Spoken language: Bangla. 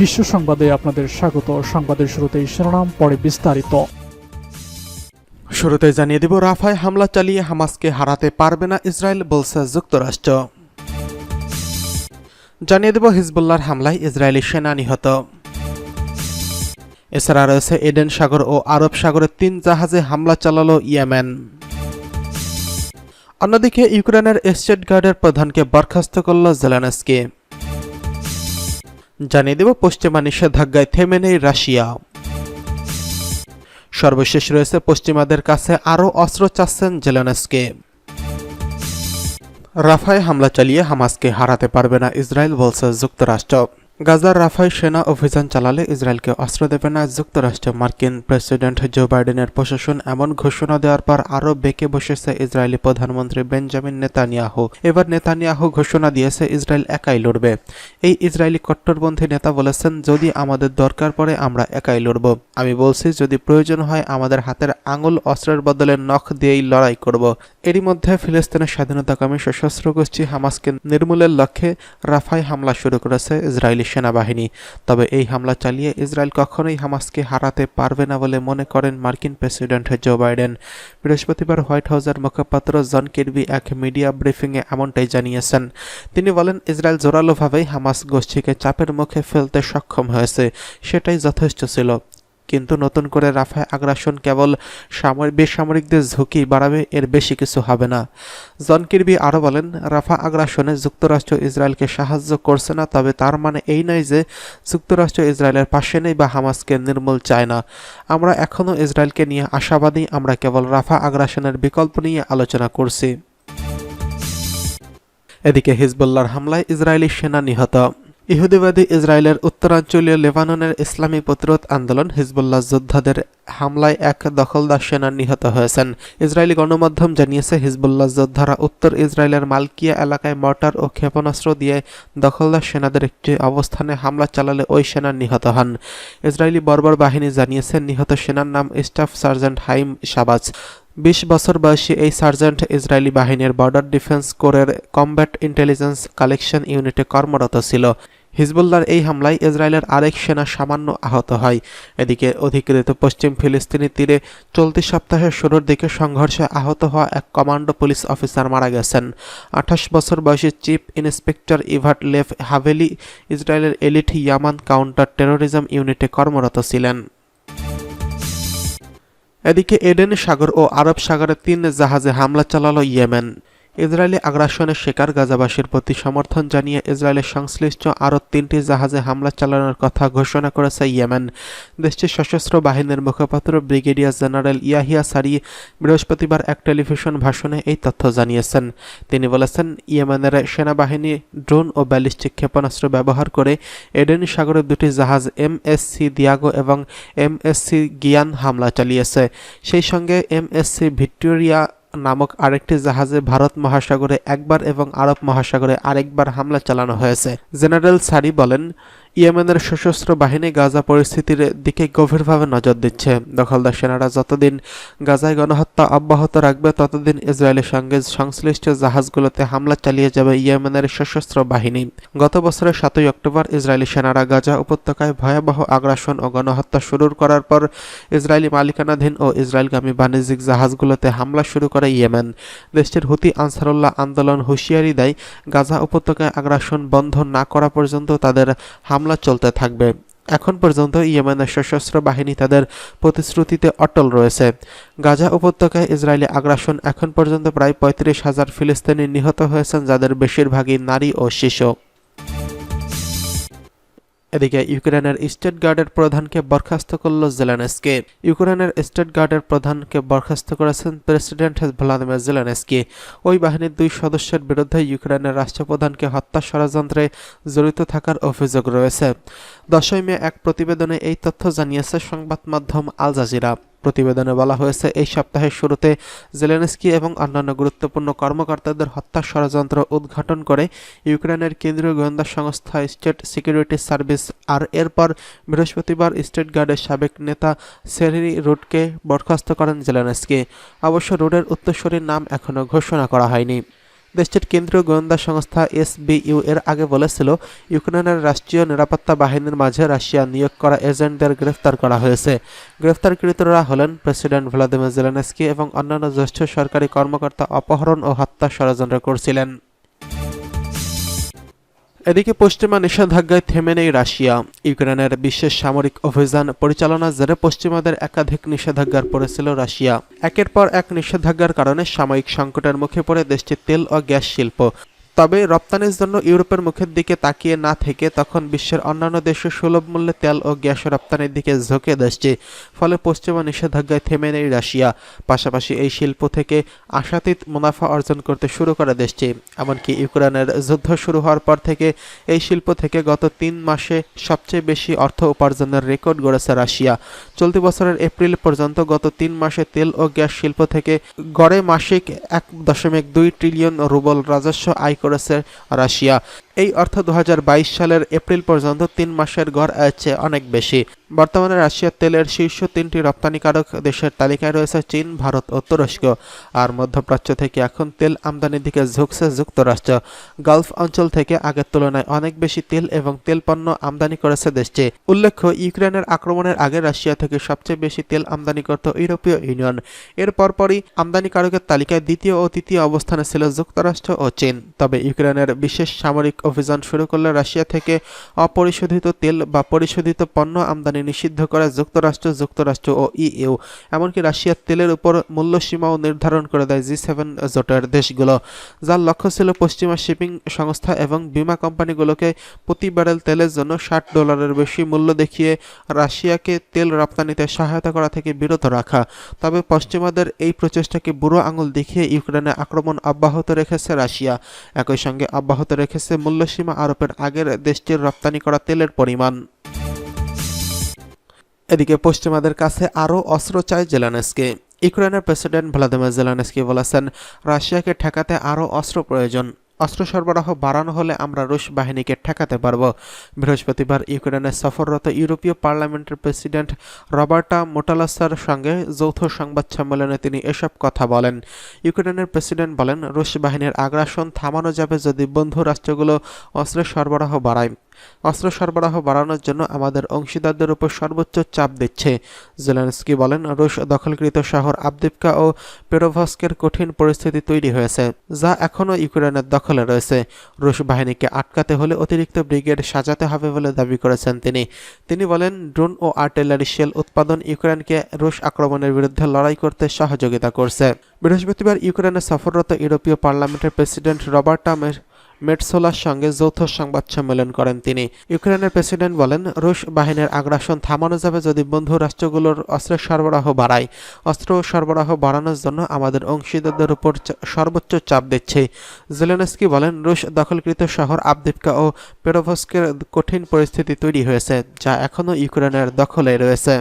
বিশ্ব সংবাদে আপনাদের স্বাগত। সংবাদের শুরুতেই শিরোনাম, পরে বিস্তারিত। শুরুতে জানিয়ে দেব, রাফায় হামলা চালিয়ে হামাসকে হারাতে পারবে না ইসরায়েল, বলছে যুক্তরাষ্ট্র। জানিয়ে দেব, হিজবুল্লাহর হামলায় ইসরায়েলি সেনা নিহত। এছাড়া রয়েছে এডেন সাগর ও আরব সাগরের তিন জাহাজে হামলা চালালো ইয়েমেন। অন্যদিকে ইউক্রেনের স্টেট গার্ডের প্রধানকে বরখাস্ত করল জেলানস্কি। জানিয়ে দেব, পশ্চিমা নিষেধাজ্ঞায় থেমে নেই রাশিয়া। সর্বশেষ রয়েছে, পশ্চিমাদের কাছে আরও অস্ত্র চাচ্ছেন জেলেনস্কে। রাফায় হামলা চালিয়ে হামাসকে হারাতে পারবে না ইসরায়েল, বলছে যুক্তরাষ্ট্র। গাজার রাফায় সেনা অভিযান চালালে ইসরায়েলকে অস্ত্র দেবে না যুক্তরাষ্ট্র। মার্কিন প্রেসিডেন্ট জো বাইডেনের প্রশাসন এমন ঘোষণা দেওয়ার পর আরও বেঁকে বসেছে ইসরায়েলি প্রধানমন্ত্রী বেঞ্জামিন নেতানিয়াহু। এবার নেতানিয়াহু ঘোষণা দিয়েছে ইসরায়েল একাই লড়বে। এই ইসরায়েলি কট্টরপন্থী নেতা বলেছেন, যদি আমাদের দরকার পড়ে আমরা একাই লড়ব। আমি বলছি, যদি প্রয়োজন হয় আমাদের হাতের আঙুল অস্ত্রের বদলে নখ দিয়েই লড়াই করব। এরই মধ্যে ফিলিস্তিনের স্বাধীনতাকামী সশস্ত্র গোষ্ঠী হামাসকে নির্মূলের লক্ষ্যে রাফায় হামলা শুরু করেছে ইসরায়েলি সেনাবাহিনী। তবে এই হামলা চালিয়ে ইসরায়েল কখনোই হামাসকে হারাতে পারবে না বলে মনে করেন মার্কিন প্রেসিডেন্ট জো বাইডেন। বৃহস্পতিবার হোয়াইট হাউসের মুখপাত্র জন কিরবি এক মিডিয়া ব্রিফিংয়ে এমনটাই জানিয়েছেন। তিনি বলেন, ইসরায়েল জোরালোভাবেই হামাস গোষ্ঠীকে চাপের মুখে ফেলতে সক্ষম হয়েছে, সেটাই যথেষ্ট ছিল। কিন্তু নতুন করে রাফায় আগ্রাসন কেবল সামরিক বেসামরিকদের ঝুঁকি বাড়াবে, এর বেশি কিছু হবে না। জন কিরবি আরও বলেন, রাফা আগ্রাসনে যুক্তরাষ্ট্র ইসরায়েলকে সাহায্য করছে না, তবে তার মানে এই নয় যে যুক্তরাষ্ট্র ইসরায়েলের পাশে নেই বা হামাসকে নির্মূল চায় না। আমরা এখনও ইসরায়েলকে নিয়ে আশাবাদী, আমরা কেবল রাফা আগ্রাসনের বিকল্প নিয়ে আলোচনা করছি। এদিকে হিজবুল্লাহর হামলায় ইসরায়েলি সেনা নিহত। ইহুদিবাদী ইসরায়েলের উত্তরাঞ্চলীয় লেবাননের ইসলামী প্রতিরোধ আন্দোলন হিজবুল্লাহ যোদ্ধাদের হামলায় এক দখলদার সেনা নিহত হয়েছেন। ইসরায়েলি গণমাধ্যম জানিয়েছে, হিজবুল্লাহ যোদ্ধারা উত্তর ইসরায়েলের মালকিয়া এলাকায় মর্টার ও ক্ষেপণাস্ত্র দিয়ে দখলদার সেনাদের একটি অবস্থানে হামলা চালালে ওই সেনা নিহত হন। ইসরায়েলি বর্বর বাহিনী জানিয়েছে, নিহত সেনার নাম স্টাফ সার্জেন্ট হাইম শাবাজ। বিশ বছর বয়সী এই সার্জেন্ট ইসরায়েলি বাহিনীর বর্ডার ডিফেন্স কোরের কমব্যাট ইন্টেলিজেন্স কালেকশন ইউনিটে কর্মরত ছিল। হিজবুল্লার এই হামলায় ইসরায়েলের আরেক সেনা সামান্য আহত হয়। এদিকে অধিকৃত পশ্চিম ফিলিস্তিনি তীরে চলতি সপ্তাহের শুরুর দিকে সংঘর্ষে আহত হওয়া এক কমান্ডো পুলিশ অফিসার মারা গেছেন। আঠাশ বছর বয়সী চিফ ইন্সপেক্টর ইভাট লেফ হাভেলি ইসরায়েলের এলিট ইয়ামান কাউন্টার টেরোরিজম ইউনিটে কর্মরত ছিলেন। এদিকে এডেন সাগর ও আরব সাগরে তিন জাহাজে হামলা চালালো ইয়েমেন। ইসরায়েলি আগ্রাসনের শিকার গাজাবাসীর প্রতি সমর্থন জানিয়ে ইসরায়েলের সংশ্লিষ্ট আরও তিনটি জাহাজে হামলা চালানোর কথা ঘোষণা করেছে ইয়েমেন। দেশটির সশস্ত্র বাহিনীর মুখপাত্র ব্রিগেডিয়ার জেনারেল ইয়াহিয়া সারি বৃহস্পতিবার এক টেলিভিশন ভাষণে এই তথ্য জানিয়েছেন। তিনি বলেছেন, ইয়েমেনের সেনাবাহিনী ড্রোন ও ব্যালিস্টিক ক্ষেপণাস্ত্র ব্যবহার করে এডেন সাগরের দুটি জাহাজ এম এস সি দিয়াগো এবং এম এস সি গিয়ান হামলা চালিয়েছে। সেই সঙ্গে এম এস সি ভিক্টোরিয়া নামক আরেকটি জাহাজে ভারত মহাসাগরে একবার এবং আরব মহাসাগরে আরেকবার হামলা চালানো হয়েছে। জেনারেল সারি বলেন ইয়েমেনের সশস্ত্র বাহিনী গাজা পরিস্থিতির দিকে গভীরভাবে নজর দিচ্ছে। দখলদার সেনারা যতদিন গাজায় গণহত্যা অব্যাহত রাখবে, ততদিন ইসরায়েলের সঙ্গে সংশ্লিষ্ট জাহাজগুলোতে হামলা চালিয়ে যাবে ইয়েমেনের সশস্ত্র বাহিনী। গত বছরের সাতই অক্টোবর ইসরায়েলি সেনারা গাজা উপত্যকায় ভয়াবহ আগ্রাসন ও গণহত্যা শুরু করার পর ইসরায়েলি মালিকানাধীন ও ইসরায়েলগামী বাণিজ্যিক জাহাজগুলোতে হামলা শুরু করে ইয়েমেন। দেশটির হুতি আনসারুল্লাহ আন্দোলন হুঁশিয়ারি দেয়, গাজা উপত্যকায় আগ্রাসন বন্ধ না করা পর্যন্ত তাদের হামলা চলতে থাকবে। এখন পর্যন্ত ইয়েমেনের সশস্ত্র বাহিনী তাদের প্রতিশ্রুতিতে অটল রয়েছে। গাজা উপত্যকায় ইসরায়েলি আগ্রাসন এখন পর্যন্ত প্রায় পঁয়ত্রিশ হাজার ফিলিস্তিনি নিহত হয়েছেন, যাদের বেশিরভাগই নারী ও শিশু। এদিকে ইউক্রেনের স্টেট গার্ডের প্রধানকে বরখাস্ত করল জেলেনস্কি। ইউক্রেনের স্টেট গার্ডের প্রধানকে বরখাস্ত করেছেন প্রেসিডেন্ট ভ্লাদিমির জেলেনস্কি। ওই বাহিনীর দুই সদস্যের বিরুদ্ধে ইউক্রেনের রাষ্ট্রপ্রধানকে হত্যা ষড়যন্ত্রে জড়িত থাকার অভিযোগ রয়েছে। দশই মে এক প্রতিবেদনে এই তথ্য জানিয়েছে সংবাদ মাধ্যম আল জাজিরা। প্রতিবেদনে বলা হয়েছে, এই সপ্তাহের শুরুতে জেলেনস্কি এবং অন্যান্য গুরুত্বপূর্ণ কর্মকর্তাদের হত্যা ষড়যন্ত্র উদ্ঘাটন করে ইউক্রেনের কেন্দ্রীয় গোয়েন্দা সংস্থা স্টেট সিকিউরিটি সার্ভিস আর এরপর বৃহস্পতিবার স্টেট গার্ডের সাবেক নেতা সেরি রুটকে বরখাস্ত করেন জেলেনস্কি। অবশ্য রুডের উত্তরসূরির নাম এখনও ঘোষণা করা হয়নি। দেশটির কেন্দ্রীয় গোয়েন্দা সংস্থা এসবিইউ এর আগে বলেছিল, ইউক্রেনের রাষ্ট্রীয় নিরাপত্তা বাহিনীর মাঝে রাশিয়া নিয়োগ করা এজেন্টদের গ্রেফতার করা হয়েছে। গ্রেফতারকৃতরা হলেন প্রেসিডেন্ট ভ্লাদিমির জেলেনস্কি এবং অন্যান্য জ্যেষ্ঠ সরকারি কর্মকর্তা অপহরণ ও হত্যা ষড়যন্ত্র করছিলেন। এদিকে পশ্চিমা নিষেধাজ্ঞায় থেমে নেই রাশিয়া। ইউক্রেনের বিশ্বের সামরিক অভিযান পরিচালনার জেরে পশ্চিমাদের একাধিক নিষেধাজ্ঞার পড়েছিল রাশিয়া। একের পর এক নিষেধাজ্ঞার কারণে সাময়িক সংকটের মুখে পড়ে দেশটির তেল ও গ্যাস শিল্প। তবে রপ্তানির জন্য ইউরোপের মুখের দিকে তাকিয়ে না থেকে তখন বিশ্বের অন্যান্য দেশে সুলভ মূল্যে তেল ও গ্যাস রপ্তানির দিকে ঝুঁকে দেশটি ফলে পশ্চিমা নিষেধাজ্ঞায় থেমে নেই রাশিয়া। পাশাপাশি এই শিল্প থেকে আশাতীত মুনাফা অর্জন করতে শুরু করে দেশটি এমনকি ইউক্রেনের যুদ্ধ শুরু হওয়ার পর থেকে এই শিল্প থেকে গত তিন মাসে সবচেয়ে বেশি অর্থ উপার্জনের রেকর্ড গড়েছে রাশিয়া। চলতি বছরের এপ্রিল পর্যন্ত গত তিন মাসে তেল ও গ্যাস শিল্প থেকে গড়ে মাসিক এক দশমিক দুই ট্রিলিয়ন রুবল রাজস্ব আয় করেছে রাশিয়া। এই অর্থ দু হাজার বাইশ সালের এপ্রিল পর্যন্ত তিন মাসের গড় চেয়ে অনেক বেশি। বর্তমানে রাশিয়ার তেলের শীর্ষ তিনটি রপ্তানিকারক দেশের তালিকায় রয়েছে চীন, ভারত ও তুরস্ক। আর মধ্যপ্রাচ্য থেকে এখন তেল আমদানির দিকে ঝুঁকছে যুক্তরাষ্ট্র। গালফ অঞ্চল থেকে আগের তুলনায় অনেক বেশি তেল এবং তেল পণ্য আমদানি করেছে দেশটি। উল্লেখ্য, ইউক্রেনের আক্রমণের আগে রাশিয়া থেকে সবচেয়ে বেশি তেল আমদানি করত ইউরোপীয় ইউনিয়ন। এর পরপরই আমদানিকারকের তালিকায় দ্বিতীয় ও তৃতীয় অবস্থানে ছিল যুক্তরাষ্ট্র ও চীন। তবে ইউক্রেনের বিশেষ সামরিক অভিযান শুরু করলে রাশিয়া থেকে অপরিশোধিত তেল বা পরিশোধিত পণ্য আমদানি নিষিদ্ধ করে যুক্তরাষ্ট্র যুক্তরাষ্ট্র ও ইইউ এমনকি রাশিয়ার তেলের উপর মূল্যসীমাও নির্ধারণ করে দেয় জি সেভেন জোটের দেশগুলো, যার লক্ষ্য ছিল পশ্চিমা শিপিং সংস্থা এবং বিমা কোম্পানিগুলোকে প্রতি ব্যারেল তেলের জন্য ষাট ডলারের বেশি মূল্য দেখিয়ে রাশিয়াকে তেল রপ্তানিতে সহায়তা করা থেকে বিরত রাখা। তবে পশ্চিমাদের এই প্রচেষ্টাকে বুড়ো আঙুল দেখিয়ে ইউক্রেনে আক্রমণ অব্যাহত রেখেছে রাশিয়া। একই সঙ্গে অব্যাহত রেখেছে মূল্যসীমা আরোপের আগের দেশটির রপ্তানি করা তেলের পরিমাণ। এদিকে পশ্চিমাদের কাছে আরও অস্ত্র চায় জেলানেসকে। ইউক্রেনের প্রেসিডেন্ট ভ্লাদিমির জেলানেসকি বলেছেন, রাশিয়াকে ঠেকাতে আরও অস্ত্র প্রয়োজন। অস্ত্র সরবরাহ বাড়ানো হলে আমরা রুশ বাহিনীকে ঠেকাতে পারব। বৃহস্পতিবার ইউক্রেনে সফররত ইউরোপীয় পার্লামেন্টের প্রেসিডেন্ট রবার্টা মোটালাসার সঙ্গে যৌথ সংবাদ সম্মেলনে তিনি এসব কথা বলেন। ইউক্রেনের প্রেসিডেন্ট বলেন, রুশ বাহিনীর আগ্রাসন থামানো যাবে যদি বন্ধু রাষ্ট্রগুলো অস্ত্রের সরবরাহ বাড়ায়। অস্ত্র সরবরাহ বাড়ানোর জন্য আমাদের অংশীদারদের উপর সর্বোচ্চ চাপ দিচ্ছে। জেলেনস্কি বলেন, রুশ দখলকৃত শহর আবদিপকা ও পেরোভস্কের কঠিন পরিস্থিতি তৈরি হয়েছে, যা এখনও ইউক্রেনের দখলে রয়েছে। রুশ বাহিনীকে আটকাতে হলে অতিরিক্ত ব্রিগেড সাজাতে হবে বলে দাবি করেছেন তিনি। তিনি বলেন, ড্রোন ও আর্টিলারি শেল উৎপাদন ইউক্রেনকে রুশ আক্রমণের বিরুদ্ধে লড়াই করতে সহযোগিতা করছে। বৃহস্পতিবার ইউক্রেনে সফররত ইউরোপীয় পার্লামেন্টের প্রেসিডেন্ট রবার্টা মে- মেটসোলার সঙ্গে যৌথ সংবাদ সম্মেলন করেন তিনি। ইউক্রেনের প্রেসিডেন্ট বলেন, রুশ বাহিনীর আগ্রাসন থামানো যাবে যদি বন্ধু রাষ্ট্রগুলোর অস্ত্রের সরবরাহ বাড়ায়। অস্ত্র সরবরাহ বাড়ানোর জন্য আমাদের অংশীদারদের উপর সর্বোচ্চ চাপ দিচ্ছে। জেলেনস্কি বলেন, রুশ দখলকৃত শহর আবদিপকা ও পেরোভস্কের কঠিন পরিস্থিতি তৈরি হয়েছে, যা এখনও ইউক্রেনের দখলে রয়েছে।